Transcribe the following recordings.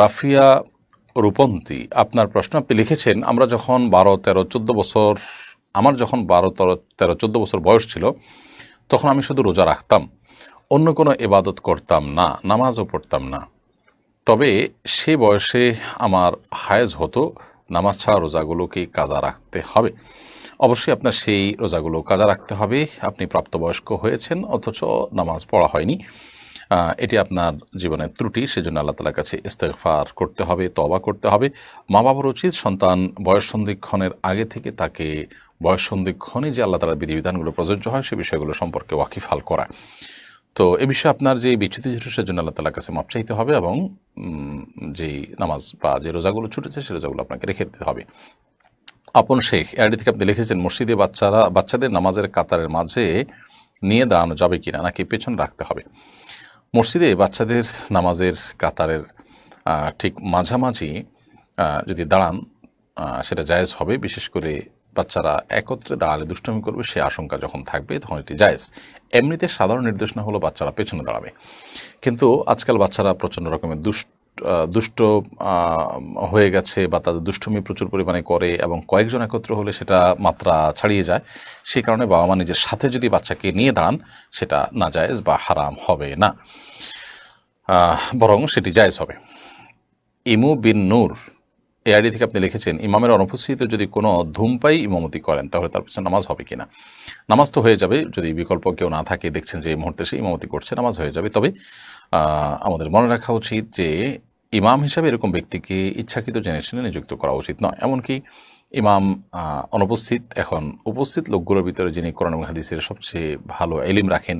রাফিয়া রূপন্তী, আপনার প্রশ্ন, আপনি লিখেছেন, আমরা যখন বারো, তেরো, চোদ্দ বছর, আমার যখন বারো, তেরো তেরো, চোদ্দ বছর বয়স ছিল, তখন আমি শুধু রোজা রাখতাম, অন্য কোনো এবাদত করতাম না, নামাজও পড়তাম না। তবে সে বয়সে আমার হায়েজ হতো, নামাজ ছাড়া রোজাগুলোকে কাজা রাখতে হবে। অবশ্যই আপনার সেই রোজাগুলো কাজা রাখতে হবে, আপনি প্রাপ্তবয়স্ক হয়েছেন, অথচ নামাজ পড়া হয়নি। এটি আপনার জীবনের ত্রুটি, সেজন্য আল্লাহ তালার কাছে ইস্তেফার করতে হবে তবা করতে হবে। মা বাবার উচিত সন্তান বয়স সন্ধিক্ষণের আগে থেকে তাকে বয়স সন্ধিক্ষণে যে আল্লাহ তালার বিধিবিধানগুলো প্রযোজ্য হয়, সে বিষয়গুলো সম্পর্কে ওয়াকিফাল করা। তো এ বিষয়ে আপনার যে বিচ্যুতি ছিল, সেজন্য আল্লাহ তালার কাছে মাপ চাইতে হবে এবং যেই নামাজ বা যে রোজাগুলো ছুটেছে, সে রোজাগুলো আপনাকে রেখে দিতে হবে। আপন শেখ, এআরডি থেকে আপনি লিখেছেন, মসজিদে বাচ্চারা, বাচ্চাদের নামাজের কাতারের মাঝে নিয়ে দাঁড়ানো যাবে কিনা, নাকি পেছন রাখতে হবে? মসজিদে বাচ্চাদের নামাজের কাতারের ঠিক মাঝামাঝি যদি দাঁড়ান সেটা জায়েজ হবে। বিশেষ করে বাচ্চারা একত্রে দাঁড়ালে দুষ্টমি করবে, সে আশঙ্কা যখন থাকবে, তখন এটি জায়েজ। এমনিতে সাধারণ নির্দেশনা হলো বাচ্চারা পেছনে দাঁড়াবে। কিন্তু আজকাল বাচ্চারা প্রচণ্ড রকমের দুষ্ট দুষ্ট হয়ে গেছে বা তাদের দুষ্টুমি প্রচুর পরিমাণে করে এবং কয়েকজন একত্র হলে সেটা মাত্রা ছাড়িয়ে যায়, সেই কারণে বাবা মা নিজের সাথে যদি বাচ্চাকে নিয়ে দাঁড়ান, সেটা নাজায়েজ বা হারাম হবে না। বরং সেটি জায়েজ হবে। ইমু বিন নূর এআইডি থেকে আপনি লিখেছেন, ইমামের অনুপস্থিতিতে যদি কোনো ধূমপাই ইমামতি করেন, তাহলে তার পিছনে নামাজ হবে কিনা? নামাজ তো হয়ে যাবে, যদি বিকল্প কেউ না থাকে, দেখছেন যে এই মুহূর্তে সে ইমামতি করছে, নামাজ হয়ে যাবে। তবে আমাদের মনে রাখা উচিত যে ইমাম হিসাবে এরকম ব্যক্তিকে ইচ্ছাকৃত জেনে শুনে নিযুক্ত করা উচিত নয়। এমনকি ইমাম অনুপস্থিত এখন উপস্থিত লোকগুলোর ভিতরে যিনি কোরআন হাদিসের সবচেয়ে ভালো এলিম রাখেন,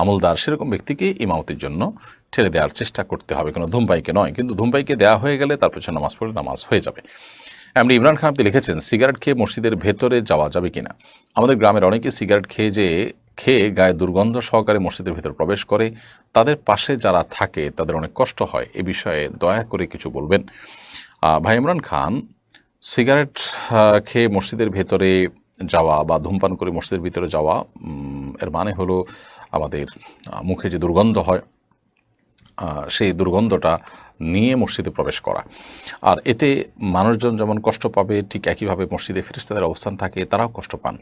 আমলদার, সেরকম ব্যক্তিকে ইমামতির জন্য ঠেলে দেওয়ার চেষ্টা করতে হবে। কোনো ধূমপাইকে নয়, কিন্তু ধূমপাইকে দেওয়া হয়ে গেলে তার পেছনে নামাজ পড়লে নামাজ হয়ে যাবে। এমনি ইমরান খান আপনি লিখেছেন, সিগারেট খেয়ে মসজিদের ভেতরে যাওয়া যাবে কিনা? আমাদের গ্রামের অনেকে সিগারেট খেয়ে যে খেয়ে গায়ে দুর্গন্ধ সহকারে মসজিদের ভেতর প্রবেশ করে। তাদের পাশে যারা থাকে, তাদের অনেক কষ্ট হয়। এ বিষয়ে দয়া করে কিছু বলবেন। ভাই ইমরান খান, সিগারেট খেয়ে মসজিদের ভেতরে যাওয়া বা ধূমপান করে মসজিদের ভিতরে যাওয়া এর মানে হলো আমাদের মুখে যে দুর্গন্ধ হয় সেই দুর্গন্ধটা নিয়ে মসজিদে প্রবেশ করা। আর এতে মানুষজন যেমন কষ্ট পাবে ঠিক একইভাবে মসজিদে ফেরিস্তাদের অবস্থান থাকে তারাও কষ্ট পান।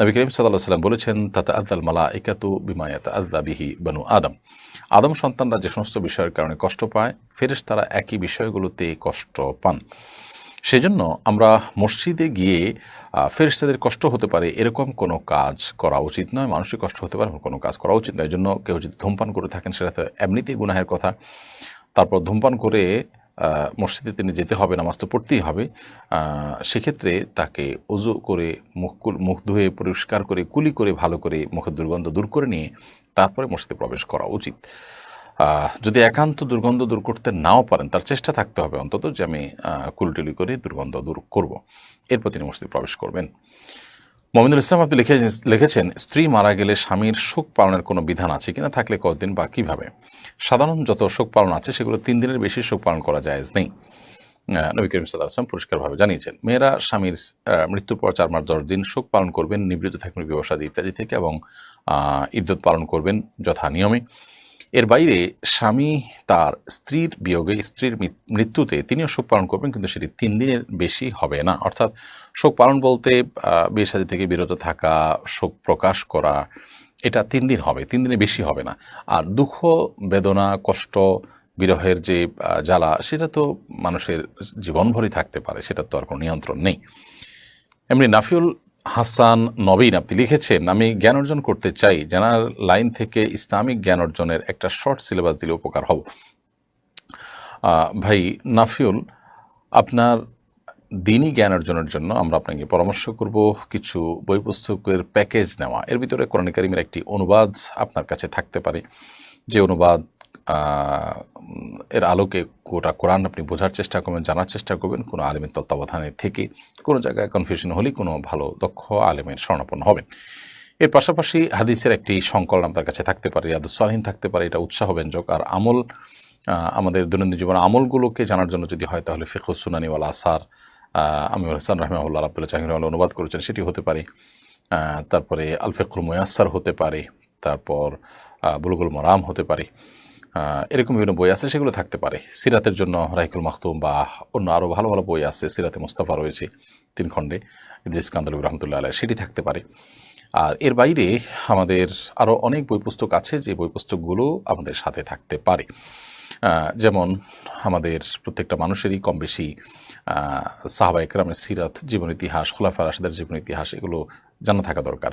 নবী করিম সাল্লাহ সাল্লাম বলেছেন তাতে আদাল মালা একাতু বিমায়াত আদা বিহি বানু আদম। আদম সন্তানরা যে সমস্ত বিষয়ের কারণে কষ্ট পায় ফেরেশতারা একই বিষয়গুলোতে কষ্ট পান। সেজন্য আমরা মসজিদে গিয়ে আহ, ফেরেশতাদের কষ্ট হতে পারে এরকম কোনো কাজ করা উচিত নয়। মানুষের কষ্ট হতে পারে কোনো কাজ করা উচিত নয়। এই জন্য কেউ যদি ধূমপান করে থাকেন সেটা তো এমনিতেই গুনাহের কথা। তারপর ধূমপান করে মসজিদে তিনি যেতে হবে, নামাজ তো পড়তেই হবে সেক্ষেত্রে তাকে উজু করে মুখ মুখ ধুয়ে পরিষ্কার করে, কুলি করে, ভালো করে মুখের দুর্গন্ধ দূর করে নিয়ে তারপরে মসজিদে প্রবেশ করা উচিত। যদি একান্ত দুর্গন্ধ দূর করতে নাও পারেন, তার চেষ্টা থাকতে হবে অন্তত যে আমি কুলটুলি করে দুর্গন্ধ দূর করব। এরপর তিনি মসজিদে প্রবেশ করবেন। মমিনুল ইসলাম আপনি লিখে লিখেছেন স্ত্রী মারা গেলে স্বামীর শোক পালনের কোনো বিধান আছে কিনা? থাকলে কতদিন বা কীভাবে? সাধারণ যত শোক পালন আছে সেগুলো তিন দিনের বেশি শোক পালন করা যায় নেই। নবী করিম সাল্লাহ আসলাম পরিষ্কারভাবে জানিয়েছেন মেয়েরা স্বামীর মৃত্যুর পর চার মাস দশ দিন শোক পালন করবেন নিবৃত্ত থাকবেন ব্যবসা ইত্যাদি থেকে এবং আহ, ইদ্যত পালন করবেন যথা নিয়মে এর বাইরে স্বামী তার স্ত্রীর বিয়োগে স্ত্রীর মৃত্যুতে তিনিও শোক পালন করবেন, কিন্তু সেটি তিন দিনের বেশি হবে না। অর্থাৎ শোক পালন বলতে বিয়ে থেকে বিরত থাকা, শোক প্রকাশ করা, এটা তিন দিন হবে, তিন দিনে বেশি হবে না। আর দুঃখ, বেদনা, কষ্ট, বিরহের যে জ্বালা, সেটা তো মানুষের জীবনভরই থাকতে পারে সেটা তো আর কোনো নিয়ন্ত্রণ নেই। এমনি নাফিউল হাসান নবীন, আপনি লিখেছেন, আমি জ্ঞান অর্জন করতে চাই, জানার লাইন থেকে ইসলামিক জ্ঞান অর্জনের একটা শর্ট সিলেবাস দিলে উপকার হব। ভাই নাফিউল, আপনার দিনই জ্ঞান অর্জনের জন্য আমরা আপনাকে পরামর্শ করব, কিছু বই পুস্তকের প্যাকেজ নেওয়া। এর ভিতরে কোরআন কারিমের একটি অনুবাদ আপনার কাছে থাকতে পারে। যে অনুবাদ এর আলোকে গোটা কোরআন আপনি বোঝার চেষ্টা করবেন, জানার চেষ্টা করবেন। কোনো আলেমের তত্ত্বাবধানে থেকে কোনো জায়গায় কনফিউশন হলেই কোনো ভালো, দক্ষ আলেমের শরণাপন্ন হবেন। এর পাশাপাশি হাদিসের একটি সংকলন আপনার কাছে থাকতে পারে ইয়াদুসালহীন থাকতে পারে। এটা উৎসাহ উৎসাহব্যঞ্জক আর আমল আমাদের দৈনন্দিন জীবনে আমলগুলোকে জানার জন্য যদি হয় তাহলে ফিখুস সুনানি ওয়াল আসার আমির হাসান রহমাউল্লাহ আব্দুল্লাহ জাহির অনুবাদ করেছেন, সেটি হতে পারে। তারপরে আলফেকুল ময়াসার হতে পারে। তারপর বুলুগুল মরাম হতে পারে। এরকম বিভিন্ন বই আছে, সেগুলো থাকতে পারে। সিরাতের জন্য রাইকুল মাহতুম বা অন্য আরও ভালো ভালো বই আছে, সিরাতে মুস্তাফা রয়েছে তিন খণ্ডে, ইদ্রিস কান্দলবী রহমতুল্লাহ আলাই সেটি থাকতে পারে। আর এর বাইরে আমাদের আরও অনেক বই পুস্তক আছে, যে বই পুস্তকগুলো আমাদের সাথে থাকতে পারে। যেমন আমাদের প্রত্যেকটা মানুষেরই কম বেশি সাহাবা একরামের সিরাত, জীবন ইতিহাস, খোলাফা রাশেদের জীবন ইতিহাস, এগুলো জানা থাকা দরকার।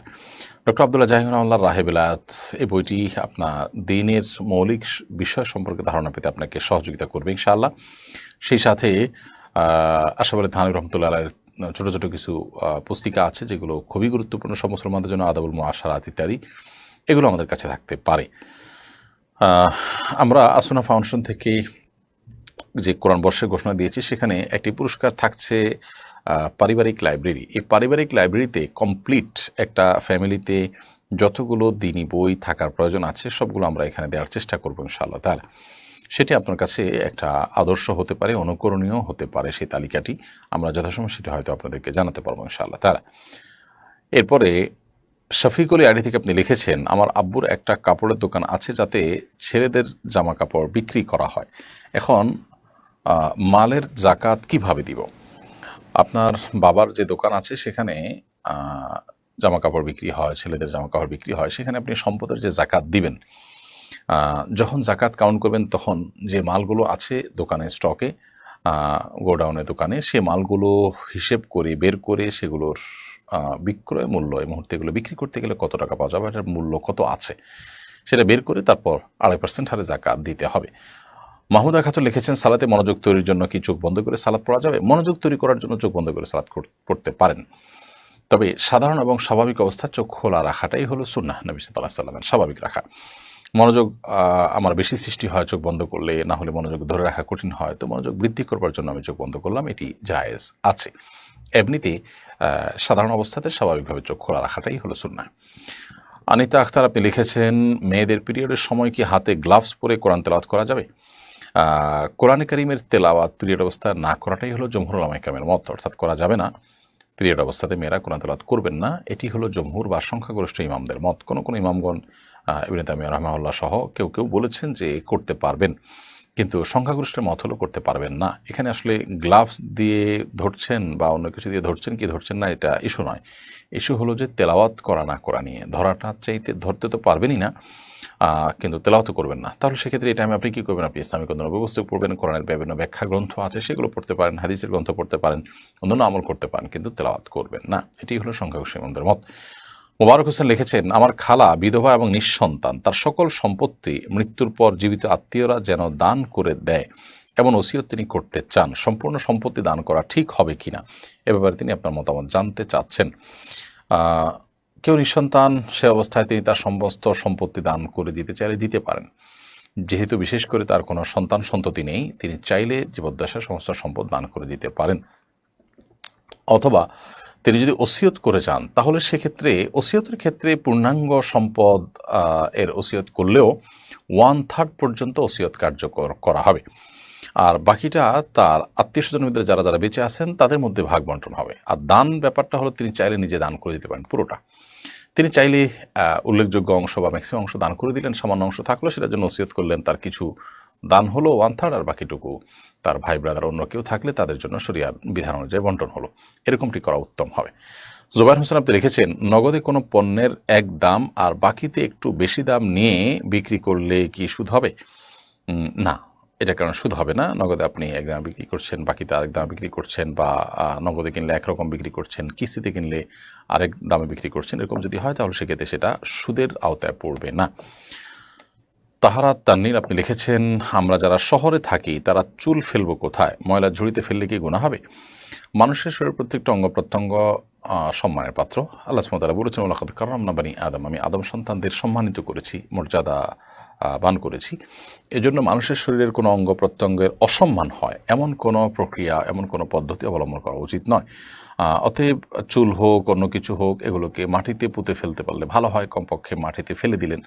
ডক্টর আবদুল্লাহ জাহিনুল্লাহ রাহেবেলাত এই বইটি আপনার দিনের মৌলিক বিষয় সম্পর্কে ধারণা পেতে আপনাকে সহযোগিতা করবে ইনশাআল্লাহ। সেই সাথে আশাফ আলী থানির রহমতুল্লাহ ছোটো ছোটো কিছু পুস্তিকা আছে যেগুলো খুবই গুরুত্বপূর্ণ সব মুসলমানদের জন্য আদাবুল মুআশারাত ইত্যাদি। এগুলো আমাদের কাছে থাকতে পারে। আমরা আসুনা ফাউন্ডেশন থেকে যে কোরআন বর্ষের ঘোষণা দিয়েছি, সেখানে একটি পুরস্কার থাকছে পারিবারিক লাইব্রেরি। এই পারিবারিক লাইব্রেরিতে কমপ্লিট একটা ফ্যামিলিতে যতগুলো দিনী বই থাকার প্রয়োজন আছে, সবগুলো আমরা এখানে দেওয়ার চেষ্টা করব ইনশাআল্লাহ তাহলে সেটি আপনার কাছে একটা আদর্শ হতে পারে, অনুকরণীয় হতে পারে সেই তালিকাটি। আমরা যথাসময় সেটি হয়তো আপনাদেরকে জানাতে পারব ইনশাআল্লাহ তাহলে এরপরে শফিকুল আইডি থেকে আপনি লিখেছেন, আমার আব্বুর একটা কাপড়ের দোকান আছে যাতে ছেলেদের জামা কাপড় বিক্রি করা হয়। এখন মালের জাকাত কীভাবে দিব? আপনার বাবার যে দোকান আছে সেখানে জামা কাপড় বিক্রি হয়, ছেলেদের জামা কাপড় বিক্রি হয়, সেখানে আপনি সম্পদের যে জাকাত দিবেন যখন জাকাত কাউন্ট করবেন তখন যে মালগুলো আছে দোকানে, স্টকে গোডাউনে দোকানে, সে মালগুলো হিসেব করে, বের করে সেগুলোর বিক্রয় মূল্য এই মুহূর্তে এগুলো বিক্রি করতে গেলে কত টাকা পাওয়া যাবে? এটার মূল্য কত আছে? সেটা বের করে তারপর আড়াই পার্সেন্ট হারে জাকাত দিতে হবে। মাহমুদা খাতুন লিখেছেন, সালাতে মনোযোগ তৈরির জন্য কি চোখ বন্ধ করে সালাদ পড়া যাবে? মনোযোগ তৈরি করার জন্য চোখ বন্ধ করে সালাদ পড়তে পারেন। তবে সাধারণ এবং স্বাভাবিক অবস্থা চোখ খোলা রাখাটাই হলো সুন্নাহ, নবী সাল্লাহ সাল্লামের স্বাভাবিক রাখা। মনোযোগ আমার বেশি সৃষ্টি হয় চোখ বন্ধ করলে, না হলে মনোযোগ ধরে রাখা কঠিন হয়। তো মনোযোগ বৃদ্ধি করবার জন্য আমি চোখ বন্ধ করলাম, এটি জায়েজ আছে। এমনিতে আহ, সাধারণ অবস্থাতে স্বাভাবিকভাবে চোখ খোলা রাখাটাই হলো সুন্নাহ। আনিতা আখতার আপনি লিখেছেন মেয়েদের পিরিয়ডের সময় কি হাতে গ্লাভস পরে কোরআন তেলাওয়াত করা যাবে? কোরআনে করিমের তেলাওয়াত পিরিয়ড অবস্থা না করাটাই হলো জমহুর আলামাইকামের মত অর্থাৎ করা যাবে না। পিরিয়ড অবস্থাতে মেয়েরা কোরআন তেলাওয়াত করবেন না এটি হলো জমহুর বা সংখ্যাগরিষ্ঠ ইমামদের মত। কোনো কোনো ইমামগণ ইবনে তামিয়া রহমাউল্লাহ সহ কেউ কেউ বলেছেন যে করতে পারবেন। কিন্তু সংখ্যাগরিষ্ঠের মত হলো করতে পারবেন না। এখানে আসলে গ্লাভস দিয়ে ধরছেন বা অন্য কিছু দিয়ে ধরছেন কি ধরছেন না, এটা ইস্যু নয়। ইস্যু হলো যে তেলাওয়াত করা, না করা নিয়ে। ধরাটা চাইতে ধরতে তো পারবেনই না কিন্তু তেলাওয়াত করবেন না। তাহলে সেক্ষেত্রে এই টাইমে আপনি কী করবেন? আপনি ইসলামিক অন্যান্য ব্যবস্থা পড়বেন, কোরআনের বিভিন্ন ব্যাখ্যা গ্রন্থ আছে, সেগুলো পড়তে পারেন, হাদিসের গ্রন্থ পড়তে পারেন, অন্যান্য আমল করতে পারেন, কিন্তু তেলাওয়াত করবেন না। এটি হলো সংখ্যাগরিষ্ঠ ইমামদের মত। মোবারক হোসেন লিখেছেন, আমার খালা বিধবা এবং নিঃসন্তান, তার সকল সম্পত্তি মৃত্যুর পর জীবিত আত্মীয়রা যেন দান করে দেয়। এমন ওসিয়ত তিনি করতে চান। সম্পূর্ণ সম্পত্তি দান করা ঠিক হবে কি না এ ব্যাপারে তিনি আপনার মতামত জানতে চাচ্ছেন। কেউ নিঃসন্তান, সে অবস্থায় তিনি তার সমস্ত সম্পত্তি দান করে দিতে চাইলে দিতে পারেন। যেহেতু বিশেষ করে তার কোনো সন্তান সন্ততি নেই, তিনি চাইলে জীবদ্দশায় সমস্ত সম্পদ দান করে দিতে পারেন। অথবা তিনি যদি ওসিয়ত করে যান, তাহলে সেক্ষেত্রে, ওসিয়তের ক্ষেত্রে পূর্ণাঙ্গ সম্পদ এর ওসিয়ত করলেও ওয়ান থার্ড পর্যন্ত ওসিয়ত কার্যকর করা হবে। আর বাকিটা তার আত্মীয় স্বজনের মধ্যে যারা যারা বেঁচে আছেন, তাদের মধ্যে ভাগ বন্টন হবে। আর দান ব্যাপারটা হলো তিনি চাইলে নিজে দান করে দিতে পারেন পুরোটা। তিনি চাইলে উল্লেখযোগ্য অংশ বা ম্যাক্সিমাম অংশ দান করে দিলেন, সামান্য অংশ থাকল, সেটার জন্য ওসিয়ত করলেন, তার কিছু দান হলো ওয়ান থার্ড আর বাকিটুকু। তার ভাই ব্রাদার অন্য কেউ থাকলে তাদের জন্য শরিয়ার বিধান অনুযায়ী বন্টন হলো। এরকমটি করা উত্তম হবে। জুবাইর হোসেন আপনি লিখেছেন, নগদে কোনো পণ্যের এক দাম আর বাকিতে একটু বেশি দাম নিয়ে বিক্রি করলে কি সুদ হবে? না এটা কারণ সুদ হবে না। নগদে আপনি এক দামে বিক্রি করছেন, বাকিতে আরেক দামে বিক্রি করছেন বা নগদে কিনলে একরকম বিক্রি করছেন, কিস্তিতে কিনলে আরেক দামে বিক্রি করছেন, এরকম যদি হয় তাহলে সেক্ষেত্রে সেটা সুদের আওতায় পড়বে না। তাহারা তান্নির আপনি লিখেছেন, আমরা যারা শহরে থাকি, তারা চুল ফেলব কোথায়? ময়লা ঝুড়িতে ফেললে কি গুণা হবে? মানুষের শরীরের প্রত্যেকটা অঙ্গ প্রত্যঙ্গ সম্মানের পাত্র। আল্লাহ সুমতারা বলেছেন মোলাকাত কারণ বানি আদম। আমি আদম সন্তানদের সম্মানিত করেছি, মর্যাদা বান করেছি। এজন্য মানুষের শরীরের কোনো অঙ্গ প্রত্যঙ্গের অসম্মান হয়। এমন কোনো প্রক্রিয়া, এমন কোনো পদ্ধতি অবলম্বন করা উচিত নয়। অতএব চুল হোক, অন্য কিছু হোক, এগুলোকে মাটিতে পুঁতে ফেলতে পারলে ভালো হয়। কমপক্ষে মাটিতে ফেলে দিলেন।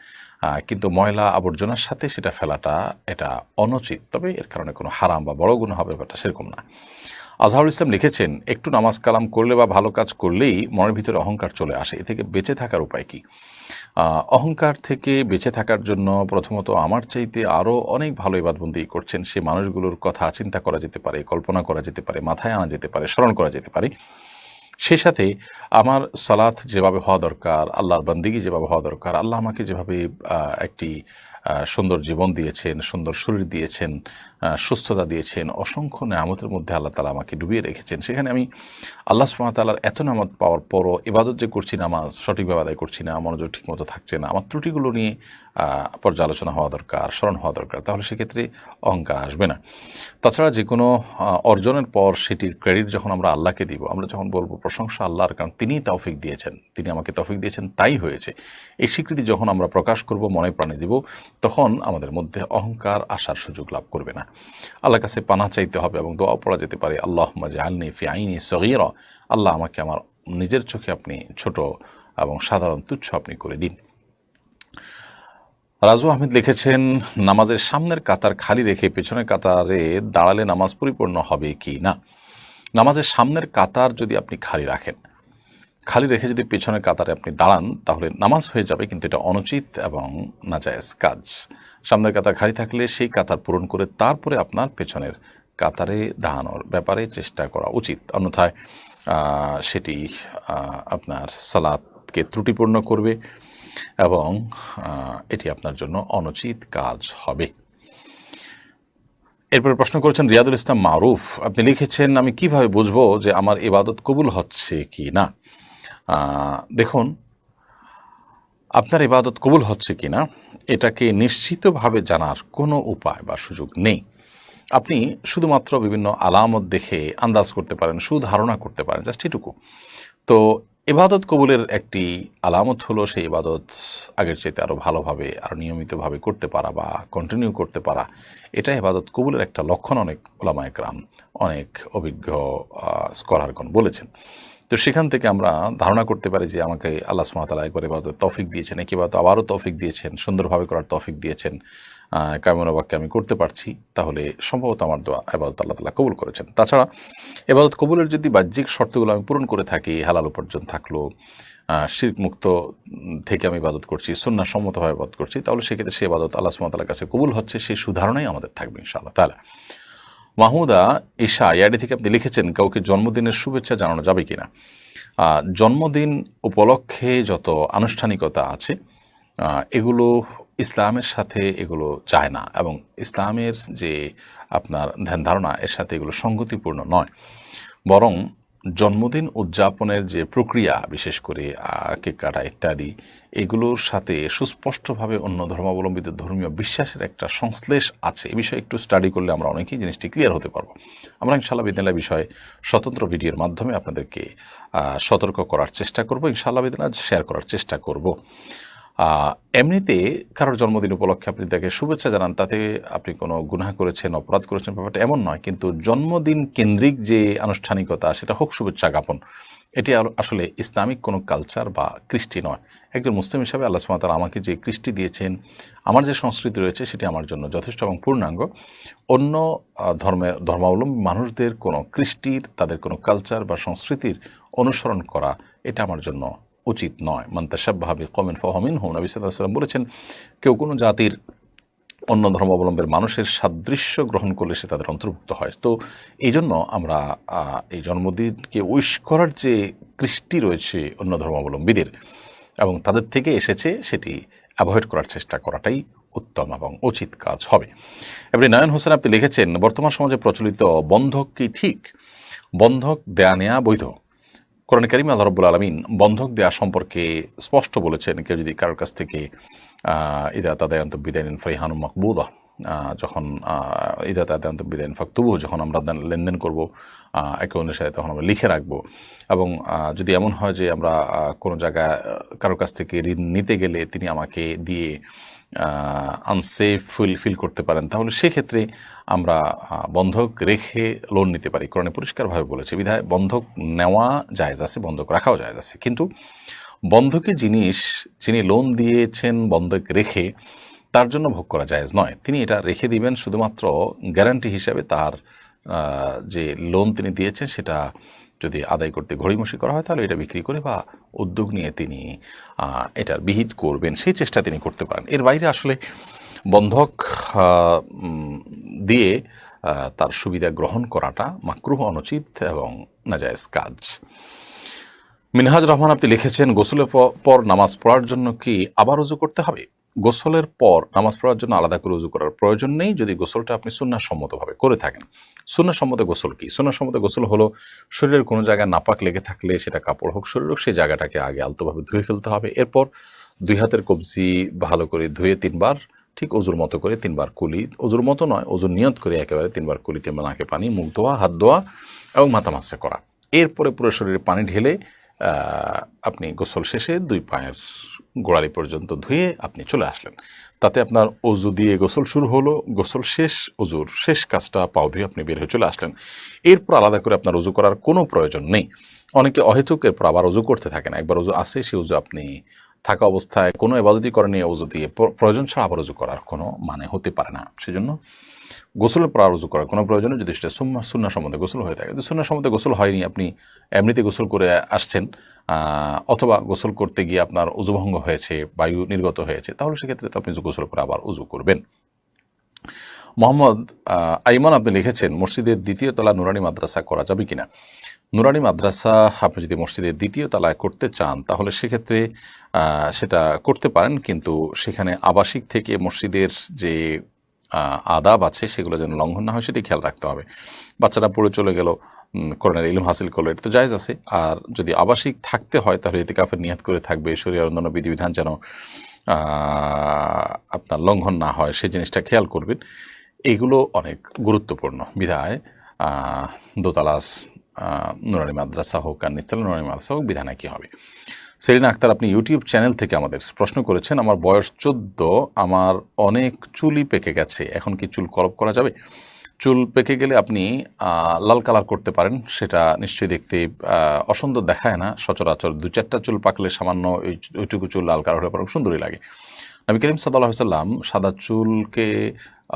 কিন্তু ময়লা আবর্জনার সাথে সেটা ফেলাটা, এটা অনুচিত। তবে এর কারণে কোনো হারাম বা বড় গুণ হবে ব্যাপারটা সেরকম না। আজহারুল ইসলাম লিখেছেন, একটু নামাজ কালাম করলে বা ভালো কাজ করলেই মনের ভিতরে অহংকার চলে আসে। এ থেকে বেঁচে থাকার উপায় কি? অহংকার থেকে বেঁচে থাকার জন্য প্রথমত আমার চাইতে আরও অনেক ভালো ইবাদবন্দি করছেন সে মানুষগুলোর কথা চিন্তা করা যেতে পারে, কল্পনা করা যেতে পারে, মাথায় আনা যেতে পারে, স্মরণ করা যেতে পারে। সেই সাথে আমার সালাত যেভাবে হওয়া দরকার, আল্লাহর বান্দিগি যেভাবে হওয়া দরকার, আল্লাহ আমাকে যেভাবে একটি সুন্দর জীবন দিয়েছেন, সুন্দর শরীর দিয়েছেন সুস্থতা দিয়েছেন, অসংখ্য নামতের মধ্যে আল্লাহ তালা আমাকে ডুবিয়ে রেখেছেন। সেখানে আমি আল্লাহ সুমাতালার এত নামত পাওয়ার পরও ইবাদত যে করছি, নামাজ সঠিকভাবে আদায় করছি না, মনোযোগ ঠিকমতো থাকছে না, আমার ত্রুটিগুলো নিয়ে পর্যালোচনা হওয়া দরকার, স্মরণ হওয়া দরকার, তাহলে সেক্ষেত্রে অহংকার আসবে না। তাছাড়া যে কোনো অর্জনের পর সেটির ক্রেডিট যখন আমরা আল্লাহকে দিব, আমরা যখন বলব প্রশংসা আল্লাহর, কারণ তিনিই তৌফিক দিয়েছেন, তিনি আমাকে তৌফিক দিয়েছেন, তাই হয়েছে। এই স্বীকৃতি যখন আমরা প্রকাশ করব, মনে প্রাণে দিব, তখন আমাদের মধ্যে অহংকার আসার সুযোগ লাভ করবে না। আল্লাহর কাছে পানা চাইতে হবে এবং দোয়া পড়া যেতে পারে আল্লাহ মাজে আলনি ফি আইনি সগির আল্লাহ আমাকে আমার নিজের চোখে আপনি ছোট এবং সাধারণ তুচ্ছ আপনি করে দিন। রাজু আহমেদ লিখেছেন, নামাজের সামনের কাতার খালি রেখে পেছনের কাতারে দাঁড়ালে নামাজ পরিপূর্ণ হবে কি না? নামাজের সামনের কাতার যদি আপনি খালি রাখেন, খালি রেখে যদি পেছনের কাতারে আপনি দাঁড়ান, তাহলে নামাজ হয়ে যাবে, কিন্তু এটা অনুচিত এবং নাজায়েজ কাজ। সামনের কাতার খালি থাকলে সেই কাতার পূরণ করে তারপরে আপনার পেছনের কাতারে দাঁড়ানোর ব্যাপারে চেষ্টা করা উচিত। অন্যথায় সেটি আপনার সালাদকে ত্রুটিপূর্ণ করবে এবং এটি আপনার জন্য অনুচিত কাজ হবে। এরপরে প্রশ্ন করেছেন, রিয়াদুল ইসলাম মারুফ, আপনি লিখেছেন, আমি কীভাবে বুঝব যে আমার ইবাদত কবুল হচ্ছে কি না? দেখুন, আপনার ইবাদত কবুল হচ্ছে কি না? এটাকে নিশ্চিতভাবে জানার কোনো উপায় বা সুযোগ নেই। আপনি শুধুমাত্র বিভিন্ন আলামত দেখে আন্দাজ করতে পারেন, সুধারণা করতে পারেন, জাস্ট এটুকু। তো ইবাদত কবুলের একটি আলামত হলো সেই ইবাদত আগের চাইতে আরও ভালোভাবে আরও নিয়মিতভাবে করতে পারা বা কন্টিনিউ করতে পারা। এটা ইবাদত কবুলের একটা লক্ষণ অনেক ওলামা একরাম অনেক অভিজ্ঞ স্কলারগণ বলেছেন। তো সেখান থেকে আমরা ধারণা করতে পারি যে আমাকে আল্লাহ সুমাতালা একবার এবার তফিক দিয়েছেন, একেবার তো আবারও তফিক দিয়েছেন, সুন্দরভাবে করার তফিক দিয়েছেন কামনা বাক্যে আমি করতে পারছি। তাহলে সম্ভবত আমার দোয়া এবাদত আল্লাহ তালা কবুল করেছেন। তাছাড়া এবাদত কবুলের যদি বাহ্যিক শর্তগুলো আমি পূরণ করে থাকি, হালাল উপার্জন থাকল শির্ক মুক্ত থেকে আমি ইবাদত করছি সন্ন্যাস সম্মতভাবে ইবাদত করছি, তাহলে সেক্ষেত্রে সে ইবাদত আল্লাহ সুমাতালার কাছে কবুল হচ্ছে, সেই সুধারণাই আমাদের থাকবে ইনশাআল্লাহ। তাহলে মাহমুদা, ঈশা ইয়াডি থেকে আপনি লিখেছেন, কাউকে জন্মদিনের শুভেচ্ছা জানানো যাবে কিনা। জন্মদিন উপলক্ষে যত আনুষ্ঠানিকতা আছে এগুলো ইসলামের সাথে এগুলো চায় না এবং ইসলামের যে আপনার ধ্যান ধারণা, এর সাথে এগুলো সঙ্গতিপূর্ণ নয়। বরং জন্মদিন উদযাপনের যে প্রক্রিয়া, বিশেষ করে কেক কাটা ইত্যাদি, এগুলোর সাথে সুস্পষ্টভাবে অন্য ধর্মাবলম্বীদের ধর্মীয় বিশ্বাসের একটা সংশ্লেষ আছে। এ বিষয়ে একটু স্টাডি করলে আমরা অনেকেই জিনিসটি ক্লিয়ার হতে পারব। আমরা ইনশাআল্লাহ বিদ্যালয় বিষয়ে স্বতন্ত্র ভিডিওর মাধ্যমে আপনাদেরকে সতর্ক করার চেষ্টা করব। ইনশাআল্লাহ বিদ্যালয় শেয়ার করার চেষ্টা করব। এমনিতে কারোর জন্মদিন উপলক্ষে আপনি তাকে শুভেচ্ছা জানান, তাতে আপনি কোনো গুনাহ করেছেন, অপরাধ করেছেন, ব্যাপারটা এমন নয়, কিন্তু জন্মদিন কেন্দ্রিক যে আনুষ্ঠানিকতা, সেটা হোক শুভেচ্ছা জ্ঞাপন, এটি আসলে ইসলামিক কোনো কালচার বা কৃষ্টি নয়। একজন মুসলিম হিসাবে আল্লাহ সুমাতাল আমাকে যে কৃষ্টি দিয়েছেন, আমার যে সংস্কৃতি রয়েছে, সেটি আমার জন্য যথেষ্ট এবং পূর্ণাঙ্গ। অন্য ধর্মে, ধর্মাবলম্বী মানুষদের কোনো কৃষ্টির, তাদের কোনো কালচার বা সংস্কৃতির অনুসরণ করা, এটা আমার জন্য উচিত নয়। মান্তাসাবাহাবি কমেন ফহমিন হো নবী সাল্লাম বলেছেন, কেউ কোনো জাতির অন্য ধর্মাবলম্বীর মানুষের সাদৃশ্য গ্রহণ করলে সে তাদের অন্তর্ভুক্ত হয়। তো এই জন্য আমরা এই জন্মদিনকে উইশ করার যে কৃষ্টি রয়েছে অন্য ধর্মাবলম্বীদের এবং তাদের থেকে এসেছে, সেটি অ্যাভয়েড করার চেষ্টা করাটাই উত্তম এবং উচিত কাজ হবে। এবারে নয়ন হোসেন আপনি লিখেছেন, বর্তমান সমাজে প্রচলিত বন্ধক কি ঠিক? বন্ধক দেয়া নেয়া বৈধ। কোরআন করিম আল্লাহ রব্বুল আলমিন বন্ধক দেওয়া সম্পর্কে স্পষ্ট বলেছেন কেউ যদি কারোর কাছ থেকে ইদা তাদায়ন্ত বিদায়ন ফাইহানু মকবুদা আহ, যখন ইদা তাদায়ন্ত বিদায়ন ফাকতুবু যখন আমরা লেনদেন করব একে অন্যের সাথে তখন আমরা লিখে রাখব। এবং যদি এমন হয় যে আমরা কোনো জায়গায় কারোর কাছ থেকে ঋণ নিতে গেলে তিনি আমাকে দিয়ে আনসেফ ফিল ফিল করতে পারেন তাহলে সেক্ষেত্রে আমরা বন্ধক রেখে লোন নিতে পারি। কোরআনে পরিষ্কারভাবে বলেছে, বিধায় বন্ধক নেওয়া জায়েজ আছে, বন্ধক রাখাও জায়েজ আছে। কিন্তু বন্ধকি জিনিস যিনি লোন দিয়েছেন বন্ধক রেখে, তার জন্য ভোগ করা জায়েজ নয়। তিনি এটা রেখে দিবেন শুধুমাত্র গ্যারান্টি হিসাবে তার যে লোন তিনি দিয়েছেন, সেটা যদি আদায় করতে ঘড়িমসি করা হয়, তাহলে এটা বিক্রি করে বা উদ্যোগ নিয়ে তিনি এটার বিহিত করবেন। সেই চেষ্টা তিনি করতে পারেন। এর বাইরে আসলে বন্ধক দিয়ে তার সুবিধা গ্রহণ করাটা মাকরুহ অনুচিত এবং নাজায়েজ কাজ। মিনহাজ রহমান, আপনি লিখেছেন, গোসলের পর নামাজ পড়ার জন্য কি আবার উজু করতে হবে? গোসলের পর নামাজ পড়ার জন্য আলাদা করে উজু করার প্রয়োজন নেই যদি গোসলটা আপনি সুন্নাসম্মতভাবে করে থাকেন। সুন্নাসম্মত গোসল কি? সুন্নাসম্মত গোসল হলো শরীরের কোনো জায়গায় নাপাক লেগে থাকলে সেটা কাপড় হোক, শরীর হোক, সেই জায়গাটাকে আগে আলতোভাবে ধুয়ে ফেলতে হবে। এরপর দুই হাতের কবজি ভালো করে ধুয়ে তিনবার ঠিক অজুর মতো করে তিনবার কুলি অজুর মতো নয় অজুর নিয়ত করে একেবারে তিনবার কুলি তিনবার নাকে পানি, মুখ ধোয়া, হাত ধোয়া এবং মাথা মাসে করা। এরপরে পুরো শরীরে পানি ঢেলে আপনি গোসল শেষে দুই পায়ের গোড়ালি পর্যন্ত ধুয়ে আপনি চলে আসলেন। তাতে আপনার অজু দিয়ে গোসল শুরু হলো, গোসল শেষ অজুর শেষ কাজটা পাও ধুয়ে আপনি বের হয়ে চলে আসলেন। এরপর আলাদা করে আপনার অজু করার কোনো প্রয়োজন নেই। অনেকে অহেতুক, এরপর আবার অজু করতে থাকেন একবার অজু আসে সেই অজু আপনি থাকা অবস্থায় কোনো এবাদতি করে নিয়ে অজু দিয়ে। প্রয়োজন ছাড়া আবার অজু করার কোনো মানে হতে পারে না। সেজন্য গোসলের পর আর উজু করার কোনো প্রয়োজন যদি সেটা সুন্না সুন্না সম্বন্ধে গোসল হয়ে থাকে। সুন্না সম্বন্ধে গোসল হয়নি, আপনি এমনিতে গোসল করে আসছেন অথবা গোসল করতে গিয়ে আপনার উজুভঙ্গ হয়েছে, বায়ু নির্গত হয়েছে, তাহলে সেক্ষেত্রে তো আপনি গোসল করে আবার উজু করবেন। মোহাম্মদ আইমান আপনি লিখেছেন, মসজিদের দ্বিতীয় তলা নুরানি মাদ্রাসা করা যাবে কিনা? নুরানি মাদ্রাসা আপনি যদি মসজিদের দ্বিতীয় তলায় করতে চান, তাহলে সেক্ষেত্রে সেটা করতে পারেন, কিন্তু সেখানে আবাসিক থেকে মসজিদের যে আদাব আছে, সেগুলো যেন লঙ্ঘন না হয়, সেটি খেয়াল রাখতে হবে। বাচ্চারা পড়ে চলে গেল করোনার ইলম হাসিল করল, এটা তো জায়জ আছে। আর যদি আবাসিক থাকতে হয়, তাহলে এতে কাফের নিহাত করে থাকবে শরীর অন্যান্য বিধিবিধান যেন আপনার লঙ্ঘন না হয় সেই জিনিসটা খেয়াল করবেন। এগুলো অনেক গুরুত্বপূর্ণ বিধায় দোতলার নুরানি মাদ্রাসা হোক আর নিচতলা নুরানি মাদ্রাসা হোক, বিধানে কী হবে? সেলিনা আক্তার, আপনি ইউটিউব চ্যানেল থেকে আমাদের প্রশ্ন করেছেন, আমার বয়স চোদ্দ, আমার অনেক চুলই পেকে গেছে, এখন কি চুল কলপ করা যাবে? চুল পেকে গেলে আপনি লাল কালার করতে পারেন, সেটা নিশ্চয়ই দেখতে অসুন্দর দেখায় না, সচরাচর দু চারটা চুল পাকলে সামান্য ওই ওইটুকু চুল লাল কালার হলে পরে সুন্দরই লাগে। নবী করিম সাল্লাহ সাল্লাম সাদা চুলকে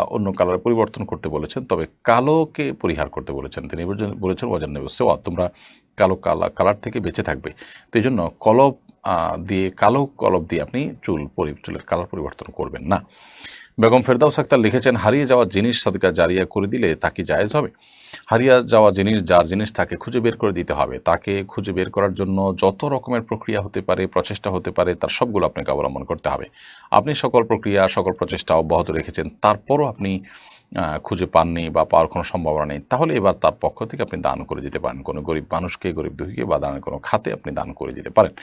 অন্য কালার পরিবর্তন করতে বলেছেন, তবে কালোকে পরিহার করতে বলেছেন। তিনি বলেছেন- ওয়াজান নেব সেওয়া তোমরা কালো কালা, কালার থেকে বেঁচে থাকবে। তো এই জন্য কলব দিয়ে, কালো কলব দিয়ে আপনি চুল চুলের কালার পরিবর্তন করবেন না। বেগম ফেরদাউস আক্তার লিখেছেন, হারিয়ে যাওয়া জিনিস সাদকা জারিয়া করে দিলে তা কি জায়েজ হবে? হারিয়ে যাওয়া জিনিস যার জিনিস তাকে খুঁজে বের করে দিতে হবে। তাকে খুঁজে বের করার জন্য যত রকমের প্রক্রিয়া হতে পারে, প্রচেষ্টা হতে পারে, তার সবগুলো আপনাকে অবলম্বন করতে হবে। আপনি সকল প্রক্রিয়া, সকল প্রচেষ্টা অব্যাহত রেখেছেন, তারপরও আপনি খুঁজে পাননি বা পাওয়ার কোনো সম্ভাবনা নেই, তাহলে এবার তার পক্ষ থেকে আপনি দান করে দিতে পারেন। কোনো গরিব মানুষকে, গরিব দুঃখীকে বা দানের কোনো খাতে আপনি দান করে দিতে পারেন।